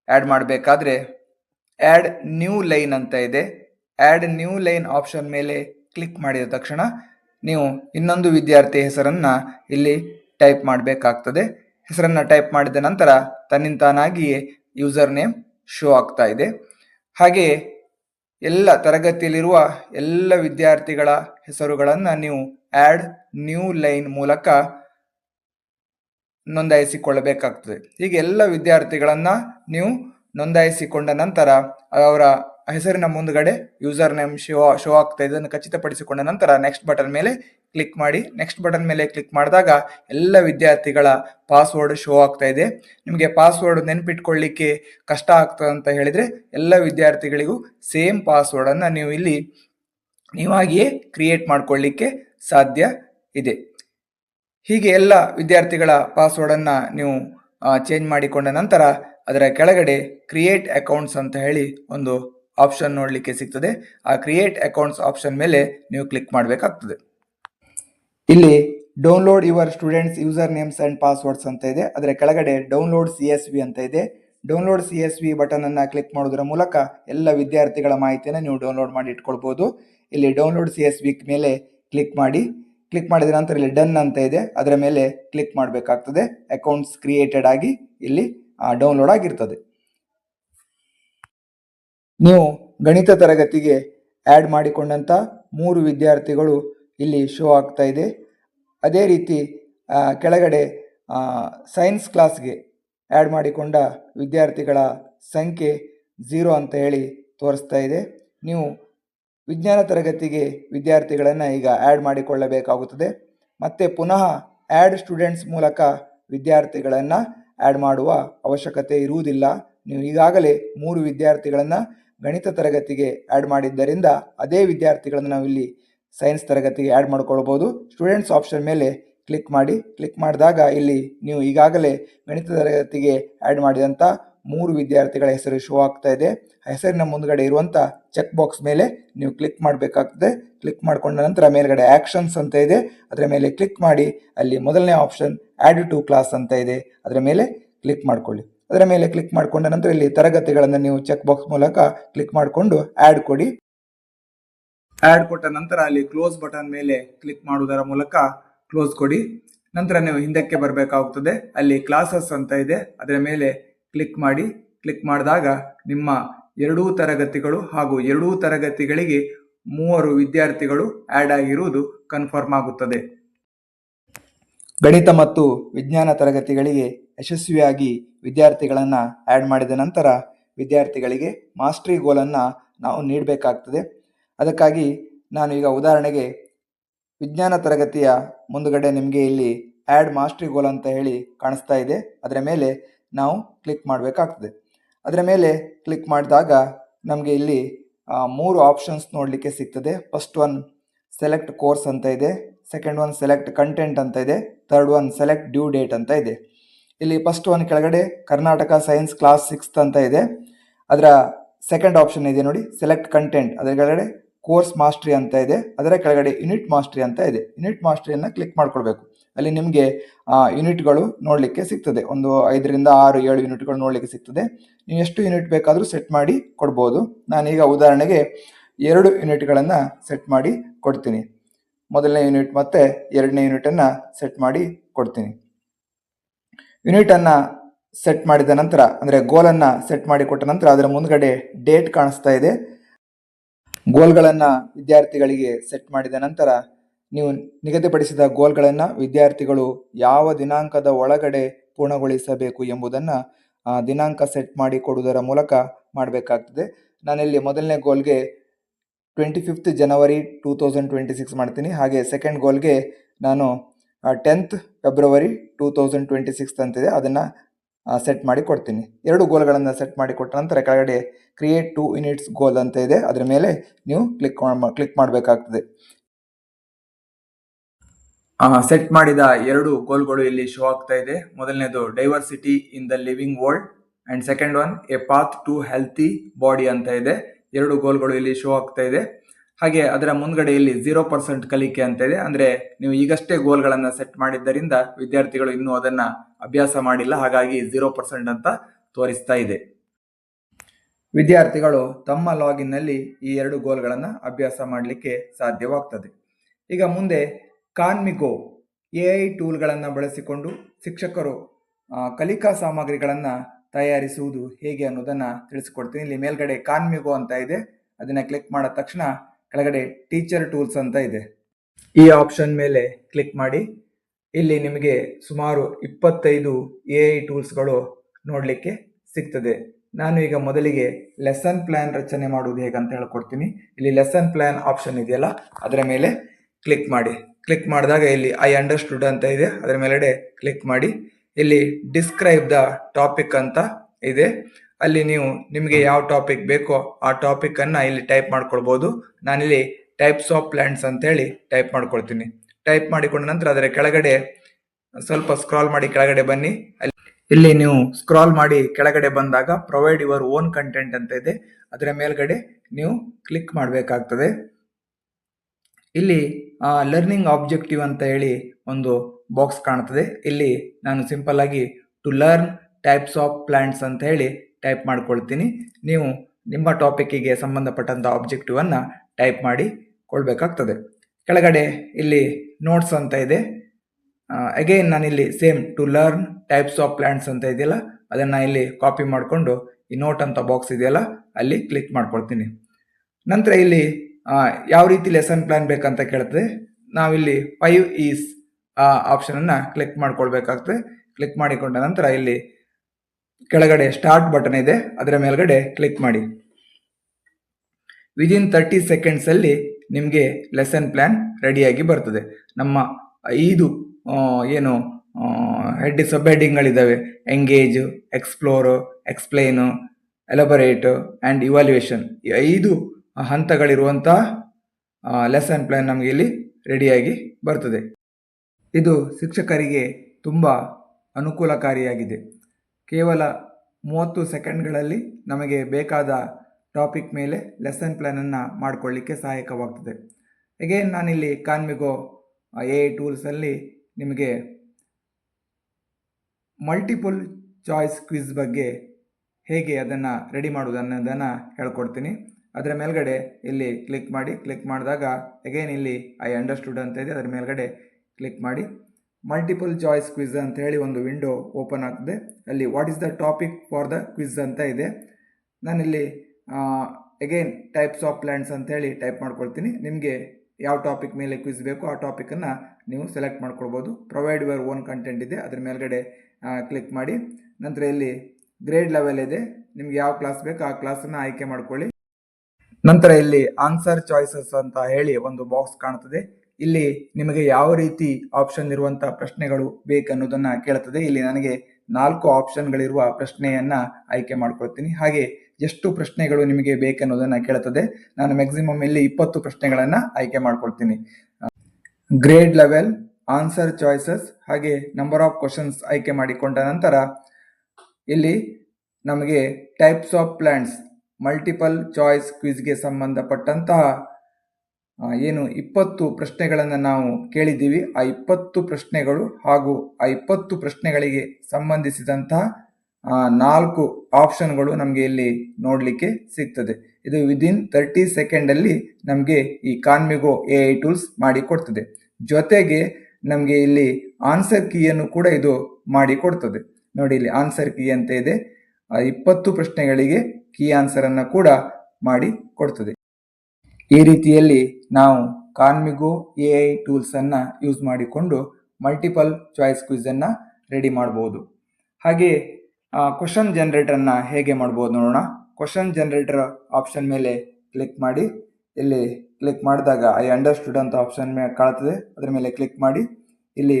Speaker 1: ಆ್ಯಡ್ ಮಾಡಬೇಕಾದ್ರೆ ಆ್ಯಡ್ ನ್ಯೂ ಲೈನ್ ಅಂತ ಇದೆ. ಆ್ಯಡ್ ನ್ಯೂ ಲೈನ್ ಆಪ್ಷನ್ ಮೇಲೆ ಕ್ಲಿಕ್ ಮಾಡಿದ ತಕ್ಷಣ ನೀವು ಇನ್ನೊಂದು ವಿದ್ಯಾರ್ಥಿ ಹೆಸರನ್ನು ಇಲ್ಲಿ ಟೈಪ್ ಮಾಡಬೇಕಾಗ್ತದೆ. ಹೆಸರನ್ನು ಟೈಪ್ ಮಾಡಿದ ನಂತರ ತನ್ನಿಂತಾನಾಗಿಯೇ ಯೂಸರ್ ನೇಮ್ ಶೋ ಆಗ್ತಾ ಇದೆ. ಹಾಗೆ ಎಲ್ಲ ತರಗತಿಯಲ್ಲಿರುವ ಎಲ್ಲ ವಿದ್ಯಾರ್ಥಿಗಳ ಹೆಸರುಗಳನ್ನು ನೀವು ಆ್ಯಡ್ ನ್ಯೂ ಲೈನ್ ಮೂಲಕ ನೋಂದಾಯಿಸಿಕೊಳ್ಳಬೇಕಾಗ್ತದೆ. ಹೀಗೆ ಎಲ್ಲ ವಿದ್ಯಾರ್ಥಿಗಳನ್ನು ನೀವು ನೋಂದಾಯಿಸಿಕೊಂಡ ನಂತರ ಅವರ ಹೆಸರಿನ ಮುಂದ್ಗಡೆ ಯೂಸರ್ ನೇಮ್ ಶೋ ಶೋ ಆಗ್ತಾ ಇದೆ. ಇದನ್ನು ಖಚಿತಪಡಿಸಿಕೊಂಡ ನಂತರ ನೆಕ್ಸ್ಟ್ ಬಟನ್ ಮೇಲೆ ಕ್ಲಿಕ್ ಮಾಡಿ. ನೆಕ್ಸ್ಟ್ ಬಟನ್ ಮೇಲೆ ಕ್ಲಿಕ್ ಮಾಡಿದಾಗ ಎಲ್ಲ ವಿದ್ಯಾರ್ಥಿಗಳ ಪಾಸ್ವರ್ಡ್ ಶೋ ಆಗ್ತಾ ಇದೆ. ನಿಮಗೆ ಪಾಸ್ವರ್ಡ್ ನೆನಪಿಟ್ಕೊಳ್ಳಿಕ್ಕೆ ಕಷ್ಟ ಆಗ್ತದೆ ಅಂತ ಹೇಳಿದರೆ ಎಲ್ಲ ವಿದ್ಯಾರ್ಥಿಗಳಿಗೂ ಸೇಮ್ ಪಾಸ್ವರ್ಡನ್ನು ನೀವು ಇಲ್ಲಿ ನೀವಾಗಿಯೇ ಕ್ರಿಯೇಟ್ ಮಾಡಿಕೊಳ್ಳಿಕ್ಕೆ ಸಾಧ್ಯ ಇದೆ. ಹೀಗೆ ಎಲ್ಲ ವಿದ್ಯಾರ್ಥಿಗಳ ಪಾಸ್ವರ್ಡನ್ನು ನೀವು ಚೇಂಜ್ ಮಾಡಿಕೊಂಡ ನಂತರ ಅದರ ಕೆಳಗಡೆ ಕ್ರಿಯೇಟ್ ಅಕೌಂಟ್ಸ್ ಅಂತ ಹೇಳಿ ಒಂದು ಆಪ್ಷನ್ ನೋಡಲಿಕ್ಕೆ ಸಿಗ್ತದೆ. ಆ ಕ್ರಿಯೇಟ್ ಅಕೌಂಟ್ಸ್ ಆಪ್ಷನ್ ಮೇಲೆ ನೀವು ಕ್ಲಿಕ್ ಮಾಡಬೇಕಾಗ್ತದೆ. ಇಲ್ಲಿ download your students usernames and passwords ಅಂತ ಇದೆ. ಅದರ ಕೆಳಗಡೆ ಡೌನ್ಲೋಡ್ ಸಿ ಎಸ್ ವಿ ಅಂತ ಇದೆ. Download C S V button ಅನ್ನು ಕ್ಲಿಕ್ ಮಾಡೋದರ ಮೂಲಕ ಎಲ್ಲ ವಿದ್ಯಾರ್ಥಿಗಳ ಮಾಹಿತಿಯನ್ನು ನೀವು ಡೌನ್ಲೋಡ್ ಮಾಡಿ ಇಟ್ಕೊಳ್ಬೋದು. ಇಲ್ಲಿ ಡೌನ್ಲೋಡ್ ಸಿ ಎಸ್ ವಿ ಮೇಲೆ ಕ್ಲಿಕ್ ಮಾಡಿ. ಕ್ಲಿಕ್ ಮಾಡಿದ ನಂತರ ಇಲ್ಲಿ ಡನ್ ಅಂತ ಇದೆ. ಅದರ ಮೇಲೆ ಕ್ಲಿಕ್ ಮಾಡಬೇಕಾಗ್ತದೆ. ಅಕೌಂಟ್ಸ್ ಕ್ರಿಯೇಟೆಡ್ ಆಗಿ ಇಲ್ಲಿ ಡೌನ್ಲೋಡ್ ಆಗಿರ್ತದೆ. ನೀವು ಗಣಿತ ತರಗತಿಗೆ ಆ್ಯಡ್ ಮಾಡಿಕೊಂಡಂಥ ಮೂರು ವಿದ್ಯಾರ್ಥಿಗಳು ಇಲ್ಲಿ ಶೋ ಆಗ್ತಾ ಇದೆ. ಅದೇ ರೀತಿ ಕೆಳಗಡೆ ಸೈನ್ಸ್ ಕ್ಲಾಸ್ಗೆ ಆ್ಯಡ್ ಮಾಡಿಕೊಂಡ ವಿದ್ಯಾರ್ಥಿಗಳ ಸಂಖ್ಯೆ ಝೀರೋ ಅಂತ ಹೇಳಿ ತೋರಿಸ್ತಾ ಇದೆ. ನೀವು ವಿಜ್ಞಾನ ತರಗತಿಗೆ ವಿದ್ಯಾರ್ಥಿಗಳನ್ನು ಈಗ ಆ್ಯಡ್ ಮಾಡಿಕೊಳ್ಳಬೇಕಾಗುತ್ತದೆ. ಮತ್ತು ಪುನಃ ಆ್ಯಡ್ ಸ್ಟೂಡೆಂಟ್ಸ್ ಮೂಲಕ ವಿದ್ಯಾರ್ಥಿಗಳನ್ನು ಆ್ಯಡ್ ಮಾಡುವ ಅವಶ್ಯಕತೆ ಇರುವುದಿಲ್ಲ. ನೀವು ಈಗಾಗಲೇ ಮೂರು ವಿದ್ಯಾರ್ಥಿಗಳನ್ನು ಗಣಿತ ತರಗತಿಗೆ ಆ್ಯಡ್ ಮಾಡಿದ್ದರಿಂದ ಅದೇ ವಿದ್ಯಾರ್ಥಿಗಳನ್ನು ನಾವು ಇಲ್ಲಿ ಸೈನ್ಸ್ ತರಗತಿಗೆ ಆ್ಯಡ್ ಮಾಡ್ಕೊಳ್ಬೋದು. ಸ್ಟೂಡೆಂಟ್ಸ್ ಆಪ್ಷನ್ ಮೇಲೆ ಕ್ಲಿಕ್ ಮಾಡಿ ಕ್ಲಿಕ್ ಮಾಡಿದಾಗ ಇಲ್ಲಿ ನೀವು ಈಗಾಗಲೇ ಗಣಿತ ತರಗತಿಗೆ ಆ್ಯಡ್ ಮಾಡಿದಂಥ ಮೂರು ವಿದ್ಯಾರ್ಥಿಗಳ ಹೆಸರು ಶೋ ಆಗ್ತಾ ಇದೆ. ಹೆಸರಿನ ಮುಂದುಗಡೆ ಇರುವಂಥ ಚೆಕ್ ಬಾಕ್ಸ್ ಮೇಲೆ ನೀವು ಕ್ಲಿಕ್ ಮಾಡಬೇಕಾಗ್ತದೆ. ಕ್ಲಿಕ್ ಮಾಡಿಕೊಂಡ ನಂತರ ಮೇಲ್ಗಡೆ ಆ್ಯಕ್ಷನ್ಸ್ ಅಂತ ಇದೆ. ಅದರ ಮೇಲೆ ಕ್ಲಿಕ್ ಮಾಡಿ, ಅಲ್ಲಿ ಮೊದಲನೇ ಆಪ್ಷನ್ ಆ್ಯಡ್ ಟು ಕ್ಲಾಸ್ ಅಂತ ಇದೆ. ಅದರ ಮೇಲೆ ಕ್ಲಿಕ್ ಮಾಡಿಕೊಳ್ಳಿ. ಅದರ ಮೇಲೆ ಕ್ಲಿಕ್ ಮಾಡಿಕೊಂಡ ನಂತರ ಇಲ್ಲಿ ತರಗತಿಗಳನ್ನು ನೀವು ಚೆಕ್ ಬಾಕ್ಸ್ ಮೂಲಕ ಕ್ಲಿಕ್ ಮಾಡಿಕೊಂಡು ಆ್ಯಡ್ ಕೊಡಿ. ಆ್ಯಡ್ ಕೊಟ್ಟ ನಂತರ ಅಲ್ಲಿ ಕ್ಲೋಸ್ ಬಟನ್ ಮೇಲೆ ಕ್ಲಿಕ್ ಮಾಡುವುದರ ಮೂಲಕ ಕ್ಲೋಸ್ ಕೊಡಿ. ನಂತರ ನೀವು ಹಿಂದಕ್ಕೆ ಬರಬೇಕಾಗುತ್ತದೆ. ಅಲ್ಲಿ ಕ್ಲಾಸಸ್ ಅಂತ ಇದೆ. ಅದರ ಮೇಲೆ ಕ್ಲಿಕ್ ಮಾಡಿ. ಕ್ಲಿಕ್ ಮಾಡಿದಾಗ ನಿಮ್ಮ ಎರಡೂ ತರಗತಿಗಳು ಹಾಗೂ ಎರಡೂ ತರಗತಿಗಳಿಗೆ ಮೂವರು ವಿದ್ಯಾರ್ಥಿಗಳು ಆ್ಯಡ್ ಆಗಿರುವುದು ಕನ್ಫರ್ಮ್ ಆಗುತ್ತದೆ. ಗಣಿತ ಮತ್ತು ವಿಜ್ಞಾನ ತರಗತಿಗಳಿಗೆ ಯಶಸ್ವಿಯಾಗಿ ವಿದ್ಯಾರ್ಥಿಗಳನ್ನು ಆ್ಯಡ್ ಮಾಡಿದ ನಂತರ ವಿದ್ಯಾರ್ಥಿಗಳಿಗೆ ಮಾಸ್ಟ್ರಿ ಗೋಲನ್ನು ನಾವು ನೀಡಬೇಕಾಗ್ತದೆ. ಅದಕ್ಕಾಗಿ ನಾನು ಈಗ ಉದಾಹರಣೆಗೆ ವಿಜ್ಞಾನ ತರಗತಿಯ ಮುಂದುಗಡೆ ನಿಮಗೆ ಇಲ್ಲಿ ಆ್ಯಡ್ ಮಾಸ್ಟ್ರಿ ಗೋಲ್ ಅಂತ ಹೇಳಿ ಕಾಣಿಸ್ತಾ ಇದೆ. ಅದರ ಮೇಲೆ ನಾವು ಕ್ಲಿಕ್ ಮಾಡಬೇಕಾಗ್ತದೆ. ಅದರ ಮೇಲೆ ಕ್ಲಿಕ್ ಮಾಡಿದಾಗ ನಮಗೆ ಇಲ್ಲಿ ಮೂರು ಆಪ್ಷನ್ಸ್ ನೋಡಲಿಕ್ಕೆ ಸಿಗ್ತದೆ. ಫಸ್ಟ್ ಒನ್ ಸೆಲೆಕ್ಟ್ ಕೋರ್ಸ್ ಅಂತ ಇದೆ. ಸೆಕೆಂಡ್ ಒನ್ ಸೆಲೆಕ್ಟ್ ಕಂಟೆಂಟ್ ಅಂತ ಇದೆ. Third one select due date ಅಂತ ಇದೆ. ಇಲ್ಲಿ ಫಸ್ಟ್ ಒನ್ ಕೆಳಗಡೆ ಕರ್ನಾಟಕ ಸೈನ್ಸ್ ಕ್ಲಾಸ್ ಸಿಕ್ಸ್ತ್ ಅಂತ ಇದೆ. ಅದರ ಸೆಕೆಂಡ್ ಆಪ್ಷನ್ ಇದೆ ನೋಡಿ ಸೆಲೆಕ್ಟ್ ಕಂಟೆಂಟ್ ಅದರ ಕೆಳಗಡೆ ಕೋರ್ಸ್ ಮಾಸ್ಟ್ರಿ ಅಂತ ಇದೆ. ಅದರ ಕೆಳಗಡೆ ಯೂನಿಟ್ ಮಾಸ್ಟ್ರಿ ಅಂತ ಇದೆ. ಯೂನಿಟ್ ಮಾಸ್ಟ್ರಿಯನ್ನು ಕ್ಲಿಕ್ ಮಾಡ್ಕೊಳ್ಬೇಕು. ಅಲ್ಲಿ ನಿಮಗೆ ಯುನಿಟ್ಗಳು ನೋಡಲಿಕ್ಕೆ ಸಿಗ್ತದೆ. ಒಂದು ಐದರಿಂದ ಆರು, ಏಳು ಯೂನಿಟ್ಗಳು ನೋಡಲಿಕ್ಕೆ ಸಿಗ್ತದೆ. ನೀವು ಎಷ್ಟು ಯೂನಿಟ್ ಬೇಕಾದರೂ ಸೆಟ್ ಮಾಡಿ ಕೊಡ್ಬೋದು. ನಾನೀಗ ಉದಾಹರಣೆಗೆ ಎರಡು ಯೂನಿಟ್ಗಳನ್ನು ಸೆಟ್ ಮಾಡಿ ಕೊಡ್ತೀನಿ. ಮೊದಲನೇ ಯೂನಿಟ್ ಮತ್ತು ಎರಡನೇ ಯೂನಿಟನ್ನು ಸೆಟ್ ಮಾಡಿ ಕೊಡ್ತೀನಿ. ಯೂನಿಟನ್ನು ಸೆಟ್ ಮಾಡಿದ ನಂತರ, ಅಂದರೆ ಗೋಲನ್ನು ಸೆಟ್ ಮಾಡಿ ಕೊಟ್ಟ ನಂತರ ಅದರ ಮುಂದ್ಗಡೆ ಡೇಟ್ ಕಾಣಿಸ್ತಾ ಇದೆ. ಗೋಲ್ಗಳನ್ನು ವಿದ್ಯಾರ್ಥಿಗಳಿಗೆ ಸೆಟ್ ಮಾಡಿದ ನಂತರ ನೀವು ನಿಗದಿಪಡಿಸಿದ ಗೋಲ್ಗಳನ್ನು ವಿದ್ಯಾರ್ಥಿಗಳು ಯಾವ ದಿನಾಂಕದ ಒಳಗಡೆ ಪೂರ್ಣಗೊಳಿಸಬೇಕು ಎಂಬುದನ್ನು ದಿನಾಂಕ ಸೆಟ್ ಮಾಡಿ ಕೊಡುವುದರ ಮೂಲಕ ಮಾಡಬೇಕಾಗ್ತದೆ. ನಾನಿಲ್ಲಿ ಮೊದಲನೇ ಗೋಲ್ಗೆ twenty fifth January two thousand twenty six ಮಾಡ್ತೀನಿ. ಹಾಗೆ ಸೆಕೆಂಡ್ ಗೋಲ್ಗೆ ನಾನು tenth February two thousand twenty six ಅಂತಿದೆ ಅದನ್ನು ಸೆಟ್ ಮಾಡಿ ಕೊಡ್ತೀನಿ. ಎರಡು ಗೋಲ್ಗಳನ್ನು ಸೆಟ್ ಮಾಡಿ ಕೊಟ್ಟ ನಂತರ ಕೆಳಗಡೆ ಕ್ರಿಯೇಟ್ ಟೂ ಯೂನಿಟ್ಸ್ ಗೋಲ್ ಅಂತ ಇದೆ. ಅದರ ಮೇಲೆ ನೀವು ಕ್ಲಿಕ್ ಕ್ಲಿಕ್ ಮಾಡಬೇಕಾಗ್ತದೆ. ಸೆಟ್ ಮಾಡಿದ ಎರಡು ಗೋಲ್ಗಳು ಇಲ್ಲಿ ಶೋ ಆಗ್ತಾ ಇದೆ. ಮೊದಲನೇದು diversity in the living world and second one a path to healthy body ಅಂತ ಇದೆ. ಎರಡು ಗೋಲ್ಗಳು ಇಲ್ಲಿ ಶೋ ಆಗ್ತಾ ಇದೆ. ಹಾಗೆ ಅದರ ಮುಂದ್ಗಡೆ ಇಲ್ಲಿ ಜೀರೋ ಪರ್ಸೆಂಟ್ ಕಲಿಕೆ ಅಂತ ಇದೆ. ಅಂದ್ರೆ ನೀವು ಈಗಷ್ಟೇ ಗೋಲ್ಗಳನ್ನು ಸೆಟ್ ಮಾಡಿದ್ದರಿಂದ ವಿದ್ಯಾರ್ಥಿಗಳು ಇನ್ನೂ ಅದನ್ನ ಅಭ್ಯಾಸ ಮಾಡಿಲ್ಲ. ಹಾಗಾಗಿ ಜೀರೋ ಪರ್ಸೆಂಟ್ ಅಂತ ತೋರಿಸ್ತಾ ಇದೆ. ವಿದ್ಯಾರ್ಥಿಗಳು ತಮ್ಮ ಲಾಗಿನ್ನಲ್ಲಿ ಈ ಎರಡು ಗೋಲ್ಗಳನ್ನು ಅಭ್ಯಾಸ ಮಾಡಲಿಕ್ಕೆ ಸಾಧ್ಯವಾಗ್ತದೆ. ಈಗ ಮುಂದೆ ಕಾನ್ಮಿಗೋ ಎ ಐ ಟೂಲ್ಗಳನ್ನು ಬಳಸಿಕೊಂಡು ಶಿಕ್ಷಕರು ಕಲಿಕಾ ಸಾಮಗ್ರಿಗಳನ್ನು ತಯಾರಿಸುವುದು ಹೇಗೆ ಅನ್ನೋದನ್ನು ತಿಳಿಸ್ಕೊಡ್ತೀನಿ. ಇಲ್ಲಿ ಮೇಲ್ಗಡೆ ಕಾನ್ಮಿಗೋ ಅಂತ ಇದೆ. ಅದನ್ನು ಕ್ಲಿಕ್ ಮಾಡಿದ ತಕ್ಷಣ ಕೆಳಗಡೆ ಟೀಚರ್ ಟೂಲ್ಸ್ ಅಂತ ಇದೆ. ಈ ಆಪ್ಷನ್ ಮೇಲೆ ಕ್ಲಿಕ್ ಮಾಡಿ. ಇಲ್ಲಿ ನಿಮಗೆ ಸುಮಾರು ಇಪ್ಪತ್ತೈದು ಎ ಐ ಟೂಲ್ಸ್ಗಳು ನೋಡಲಿಕ್ಕೆ ಸಿಗ್ತದೆ. ನಾನು ಈಗ ಮೊದಲಿಗೆ ಲೆಸನ್ ಪ್ಲ್ಯಾನ್ ರಚನೆ ಮಾಡುವುದು ಹೇಗೆ ಅಂತ ಹೇಳ್ಕೊಡ್ತೀನಿ. ಇಲ್ಲಿ ಲೆಸನ್ ಪ್ಲ್ಯಾನ್ ಆಪ್ಷನ್ ಇದೆಯಲ್ಲ, ಅದರ ಮೇಲೆ ಕ್ಲಿಕ್ ಮಾಡಿ. ಕ್ಲಿಕ್ ಮಾಡಿದಾಗ ಇಲ್ಲಿ ಐ ಅಂಡರ್ಸ್ಟುಡ್ ಅಂತ ಇದೆ, ಅದರ ಮೇಲೆಡೆ ಕ್ಲಿಕ್ ಮಾಡಿ. ಇಲ್ಲಿ ಡಿಸ್ಕ್ರೈಬ್ ದ ಟಾಪಿಕ್ ಅಂತ ಇದೆ. ಅಲ್ಲಿ ನೀವು ನಿಮಗೆ ಯಾವ ಟಾಪಿಕ್ ಬೇಕೋ ಆ ಟಾಪಿಕ್ ಅನ್ನ ಇಲ್ಲಿ ಟೈಪ್ ಮಾಡ್ಕೊಳ್ಬಹುದು ನಾನಿಲ್ಲಿ ಟೈಪ್ಸ್ ಆಫ್ ಪ್ಲಾಂಟ್ಸ್ ಅಂತ ಹೇಳಿ ಟೈಪ್ ಮಾಡ್ಕೊಳ್ತೀನಿ. ಟೈಪ್ ಮಾಡಿಕೊಂಡ ನಂತರ ಅದರ ಕೆಳಗಡೆ ಸ್ವಲ್ಪ ಸ್ಕ್ರಾಲ್ ಮಾಡಿ ಕೆಳಗಡೆ ಬನ್ನಿ. ಅಲ್ಲಿ ಇಲ್ಲಿ ನೀವು ಸ್ಕ್ರಾಲ್ ಮಾಡಿ ಕೆಳಗಡೆ ಬಂದಾಗ ಪ್ರೊವೈಡ್ ಯುವರ್ ಓನ್ ಕಂಟೆಂಟ್ ಅಂತ ಇದೆ. ಅದರ ಮೇಲ್ಗಡೆ ನೀವು ಕ್ಲಿಕ್ ಮಾಡಬೇಕಾಗ್ತದೆ. ಇಲ್ಲಿ ಲರ್ನಿಂಗ್ ಆಬ್ಜೆಕ್ಟಿವ್ ಅಂತ ಹೇಳಿ ಒಂದು ಬಾಕ್ಸ್ ಕಾಣ್ತದೆ. ಇಲ್ಲಿ ನಾನು ಸಿಂಪಲ್ ಆಗಿ to learn types of plants ಅಂತ ಹೇಳಿ ಟೈಪ್ ಮಾಡ್ಕೊಳ್ತೀನಿ. ನೀವು ನಿಮ್ಮ ಟಾಪಿಕ್ಕಿಗೆ ಸಂಬಂಧಪಟ್ಟಂಥ ಆಬ್ಜೆಕ್ಟಿವನ್ನು ಟೈಪ್ ಮಾಡಿ ಕೊಡಬೇಕಾಗ್ತದೆ. ಕೆಳಗಡೆ ಇಲ್ಲಿ ನೋಟ್ಸ್ ಅಂತ ಇದೆ. ಅಗೈನ್ ನಾನಿಲ್ಲಿ same to learn types of plants ಅಂತ ಇದೆಯಲ್ಲ, ಅದನ್ನು ಇಲ್ಲಿ ಕಾಪಿ ಮಾಡಿಕೊಂಡು ಈ ನೋಟ್ ಅಂತ ಬಾಕ್ಸ್ ಇದೆಯಲ್ಲ, ಅಲ್ಲಿ ಕ್ಲಿಕ್ ಮಾಡ್ಕೊಳ್ತೀನಿ. ನಂತರ ಇಲ್ಲಿ ಯಾವ ರೀತಿ ಲೆಸನ್ ಪ್ಲ್ಯಾನ್ ಬೇಕಂತ ಕೇಳ್ತದೆ. ನಾವಿಲ್ಲಿ ಫೈವ್ ಈಸ್ ಆ ಆಪ್ಷನನ್ನು ಕ್ಲಿಕ್ ಮಾಡ್ಕೊಳ್ಬೇಕಾಗ್ತದೆ. ಕ್ಲಿಕ್ ಮಾಡಿಕೊಂಡ ನಂತರ ಇಲ್ಲಿ ಕೆಳಗಡೆ ಸ್ಟಾರ್ಟ್ ಬಟನ್ ಇದೆ, ಅದರ ಮೇಲ್ಗಡೆ ಕ್ಲಿಕ್ ಮಾಡಿ. ವಿದಿನ್ ತರ್ಟಿ ಸೆಕೆಂಡ್ಸಲ್ಲಿ ನಿಮಗೆ ಲೆಸನ್ ಪ್ಲ್ಯಾನ್ ರೆಡಿಯಾಗಿ ಬರ್ತದೆ. ನಮ್ಮ ಐದು ಏನು head sub ಹೆಡ್ಡಿಂಗ್ಗಳಿದ್ದಾವೆ engage explore explain elaborate and evaluation ಈ ಐದು ಹಂತಗಳಿರುವಂತಹ ಲೆಸನ್ ಪ್ಲ್ಯಾನ್ ನಮಗೆ ಇಲ್ಲಿ ರೆಡಿಯಾಗಿ ಬರ್ತದೆ. ಇದು ಶಿಕ್ಷಕರಿಗೆ ತುಂಬ ಅನುಕೂಲಕಾರಿಯಾಗಿದೆ. ಕೇವಲ ಮೂವತ್ತು ಸೆಕೆಂಡ್ಗಳಲ್ಲಿ ನಮಗೆ ಬೇಕಾದ ಟಾಪಿಕ್ ಮೇಲೆ ಲೆಸನ್ ಪ್ಲ್ಯಾನನ್ನು ಮಾಡಿಕೊಳ್ಳಿಕ್ಕೆ ಸಹಾಯಕವಾಗ್ತದೆ. ಅಗೇನ್, ನಾನಿಲ್ಲಿ ಕಾನ್ಮಿಗೋ ಎ ಟೂಲ್ಸಲ್ಲಿ ನಿಮಗೆ ಮಲ್ಟಿಪಲ್ ಚಾಯ್ಸ್ ಕ್ವಿಜ್ ಬಗ್ಗೆ ಹೇಗೆ ಅದನ್ನು ರೆಡಿ ಮಾಡೋದು ಅನ್ನೋದನ್ನು ಹೇಳ್ಕೊಡ್ತೀನಿ. ಅದರ ಮೇಲ್ಗಡೆ ಇಲ್ಲಿ ಕ್ಲಿಕ್ ಮಾಡಿ, ಕ್ಲಿಕ್ ಮಾಡಿದಾಗ ಅಗೇನ್, ಇಲ್ಲಿ ಐ ಅಂಡರ್ಸ್ಟುಡ್ ಅಂತ ಇದೆ. ಅದರ ಮೇಲ್ಗಡೆ ಕ್ಲಿಕ್ ಮಾಡಿ. ಮಲ್ಟಿಪಲ್ ಚಾಯ್ಸ್ ಕ್ವಿಜ್ ಅಂತ ಹೇಳಿ ಒಂದು ವಿಂಡೋ ಓಪನ್ ಆಗ್ತದೆ. ಅಲ್ಲಿ what is the topic for the quiz ಅಂತ ಇದೆ. ನಾನಿಲ್ಲಿ ಅಗೇನ್ ಟೈಪ್ಸ್ ಆಫ್ ಪ್ಲ್ಯಾಂಟ್ಸ್ ಅಂತ ಹೇಳಿ ಟೈಪ್ ಮಾಡ್ಕೊಳ್ತೀನಿ. ನಿಮಗೆ ಯಾವ ಟಾಪಿಕ್ ಮೇಲೆ ಕ್ವಿಜ್ ಬೇಕೋ ಆ ಟಾಪಿಕನ್ನು ನೀವು ಸೆಲೆಕ್ಟ್ ಮಾಡ್ಕೊಳ್ಬೋದು. ಪ್ರೊವೈಡ್ ಯುವರ್ ಓನ್ ಕಂಟೆಂಟ್ ಇದೆ. ಅದ್ರ ಮೇಲ್ಗಡೆ ಕ್ಲಿಕ್ ಮಾಡಿ. ನಂತರ ಇಲ್ಲಿ ಗ್ರೇಡ್ ಲೆವೆಲ್ ಇದೆ. ನಿಮ್ಗೆ ಯಾವ ಕ್ಲಾಸ್ ಬೇಕೋ ಆ ಕ್ಲಾಸನ್ನು ಆಯ್ಕೆ ಮಾಡ್ಕೊಳ್ಳಿ. ನಂತರ ಇಲ್ಲಿ ಆನ್ಸರ್ ಚಾಯ್ಸಸ್ ಅಂತ ಹೇಳಿ ಒಂದು ಬಾಕ್ಸ್ ಕಾಣ್ತದೆ. ಇಲ್ಲಿ ನಿಮಗೆ ಯಾವ ರೀತಿ ಆಪ್ಷನ್ ಇರುವಂತಹ ಪ್ರಶ್ನೆಗಳು ಬೇಕನ್ನೋದನ್ನ ಕೇಳುತ್ತದೆ. ಇಲ್ಲಿ ನನಗೆ ನಾಲ್ಕು ಆಪ್ಷನ್ಗಳಿರುವ ಪ್ರಶ್ನೆಯನ್ನ ಆಯ್ಕೆ ಮಾಡ್ಕೊಳ್ತೀನಿ. ಹಾಗೆ ಎಷ್ಟು ಪ್ರಶ್ನೆಗಳು ನಿಮಗೆ ಬೇಕನ್ನೋದನ್ನ ಕೇಳುತ್ತದೆ. ನಾನು ಮ್ಯಾಕ್ಸಿಮಮ್ ಇಲ್ಲಿ ಇಪ್ಪತ್ತು ಪ್ರಶ್ನೆಗಳನ್ನ ಆಯ್ಕೆ ಮಾಡ್ಕೊಳ್ತೀನಿ. ಗ್ರೇಡ್ ಲೆವೆಲ್ ಆನ್ಸರ್ ಚಾಯ್ಸಸ್ ಹಾಗೆ ನಂಬರ್ ಆಫ್ ಕ್ವಶನ್ಸ್ ಆಯ್ಕೆ ಮಾಡಿಕೊಂಡ ನಂತರ ಇಲ್ಲಿ ನಮಗೆ types of plants multiple choice ಕ್ವಿಜ್ಗೆ ಸಂಬಂಧಪಟ್ಟಂತಹ ಏನು ಇಪ್ಪತ್ತು ಪ್ರಶ್ನೆಗಳನ್ನು ನಾವು ಕೇಳಿದ್ದೀವಿ. ಆ ಇಪ್ಪತ್ತು ಪ್ರಶ್ನೆಗಳು ಹಾಗೂ ಆ ಇಪ್ಪತ್ತು ಪ್ರಶ್ನೆಗಳಿಗೆ ಸಂಬಂಧಿಸಿದಂತಹ ನಾಲ್ಕು ಆಪ್ಷನ್ಗಳು ನಮಗೆ ಇಲ್ಲಿ ನೋಡಲಿಕ್ಕೆ ಸಿಗ್ತದೆ. ಇದು ವಿದಿನ್ ತರ್ಟಿ ಸೆಕೆಂಡಲ್ಲಿ ನಮಗೆ ಈ ಕಾನ್ಮಿಗೋ ಎ ಐ ಟೂಲ್ಸ್ ಮಾಡಿ ಕೊಡ್ತದೆ. ಜೊತೆಗೆ ನಮಗೆ ಇಲ್ಲಿ ಆನ್ಸರ್ ಕೀಯನ್ನು ಕೂಡ ಇದು ಮಾಡಿಕೊಡ್ತದೆ ನೋಡಿ ಇಲ್ಲಿ ಆನ್ಸರ್ ಕೀ ಅಂತ ಇದೆ. ಇಪ್ಪತ್ತು ಪ್ರಶ್ನೆಗಳಿಗೆ ಕೀ ಆನ್ಸರನ್ನು ಕೂಡ ಮಾಡಿ ಕೊಡ್ತದೆ. ಈ ರೀತಿಯಲ್ಲಿ ನಾವು ಕಾನ್ಮಿಗೋ ಎ ಐ ಟೂಲ್ಸನ್ನು ಯೂಸ್ ಮಾಡಿಕೊಂಡು ಮಲ್ಟಿಪಲ್ ಚಾಯ್ಸ್ ಕ್ವಿಝನ್ನು ರೆಡಿ ಮಾಡ್ಬೋದು. ಹಾಗೆ ಕ್ವಶನ್ ಜನ್ರೇಟರನ್ನು ಹೇಗೆ ಮಾಡ್ಬೋದು ನೋಡೋಣ. ಕ್ವಶನ್ ಜನ್ರೇಟರ್ ಆಪ್ಷನ್ ಮೇಲೆ ಕ್ಲಿಕ್ ಮಾಡಿ. ಇಲ್ಲಿ ಕ್ಲಿಕ್ ಮಾಡಿದಾಗ ಐ ಅಂಡರ್ಸ್ಟುಡ್ ಅಂತ ಆಪ್ಷನ್ ಮೇಲೆ ಕಾಣ್ತದೆ. ಅದರ ಮೇಲೆ ಕ್ಲಿಕ್ ಮಾಡಿ. ಇಲ್ಲಿ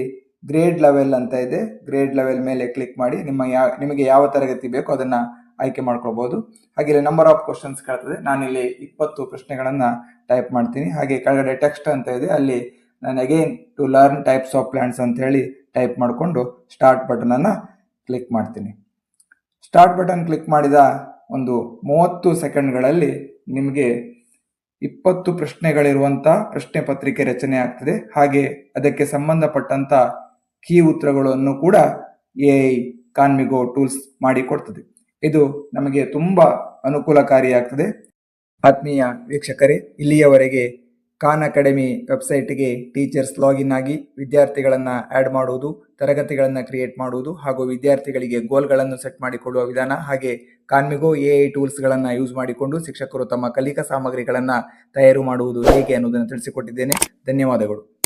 Speaker 1: ಗ್ರೇಡ್ ಲೆವೆಲ್ ಅಂತ ಇದೆ. ಗ್ರೇಡ್ ಲೆವೆಲ್ ಮೇಲೆ ಕ್ಲಿಕ್ ಮಾಡಿ. ನಿಮ್ಮ ಯಾ, ನಿಮಗೆ ಯಾವ ತರಗತಿ ಬೇಕೋ ಅದನ್ನು ಆಯ್ಕೆ ಮಾಡ್ಕೊಳ್ಬೋದು. ಹಾಗೆ ಇಲ್ಲಿ ನಂಬರ್ ಆಫ್ ಕ್ವಶನ್ಸ್ ಕೇಳ್ತದೆ. ನಾನಿಲ್ಲಿ ಇಪ್ಪತ್ತು ಪ್ರಶ್ನೆಗಳನ್ನು ಟೈಪ್ ಮಾಡ್ತೀನಿ. ಹಾಗೆ ಕೆಳಗಡೆ ಟೆಕ್ಸ್ಟ್ ಅಂತ ಇದೆ. ಅಲ್ಲಿ ನಾನು again to learn types of plants ಅಂತ ಹೇಳಿ ಟೈಪ್ ಮಾಡಿಕೊಂಡು ಸ್ಟಾರ್ಟ್ ಬಟನನ್ನು ಕ್ಲಿಕ್ ಮಾಡ್ತೀನಿ. ಸ್ಟಾರ್ಟ್ ಬಟನ್ ಕ್ಲಿಕ್ ಮಾಡಿದ ಒಂದು ಮೂವತ್ತು ಸೆಕೆಂಡ್ಗಳಲ್ಲಿ ನಿಮಗೆ ಇಪ್ಪತ್ತು ಪ್ರಶ್ನೆಗಳಿರುವಂಥ ಪ್ರಶ್ನೆ ಪತ್ರಿಕೆ ರಚನೆ ಆಗ್ತದೆ. ಹಾಗೆ ಅದಕ್ಕೆ ಸಂಬಂಧಪಟ್ಟಂಥ ಕೀ ಉತ್ತರಗಳನ್ನು ಕೂಡ ಎ ಐ ಕಾನ್ಮಿಗೋ ಟೂಲ್ಸ್ ಮಾಡಿಕೊಡ್ತದೆ ಇದು ನಮಗೆ ತುಂಬಾ ಅನುಕೂಲಕಾರಿಯಾಗ್ತದೆ. ಆತ್ಮೀಯ ವೀಕ್ಷಕರೇ, ಇಲ್ಲಿಯವರೆಗೆ ಖಾನ್ ಅಕಾಡೆಮಿ ವೆಬ್ಸೈಟ್ಗೆ ಟೀಚರ್ಸ್ ಲಾಗಿನ್ ಆಗಿ ವಿದ್ಯಾರ್ಥಿಗಳನ್ನು ಆ್ಯಡ್ ಮಾಡುವುದು, ತರಗತಿಗಳನ್ನು ಕ್ರಿಯೇಟ್ ಮಾಡುವುದು ಹಾಗೂ ವಿದ್ಯಾರ್ಥಿಗಳಿಗೆ ಗೋಲ್ಗಳನ್ನು ಸೆಟ್ ಮಾಡಿಕೊಳ್ಳುವ ವಿಧಾನ ಹಾಗೆ ಕಾನ್ಮಿಗೋ ಎ ಐ ಟೂಲ್ಸ್ಗಳನ್ನು ಯೂಸ್ ಮಾಡಿಕೊಂಡು ಶಿಕ್ಷಕರು ತಮ್ಮ ಕಲಿಕಾ ಸಾಮಗ್ರಿಗಳನ್ನು ತಯಾರು ಮಾಡುವುದು ಹೇಗೆ ಅನ್ನೋದನ್ನು ತಿಳಿಸಿಕೊಟ್ಟಿದ್ದೇನೆ. ಧನ್ಯವಾದಗಳು.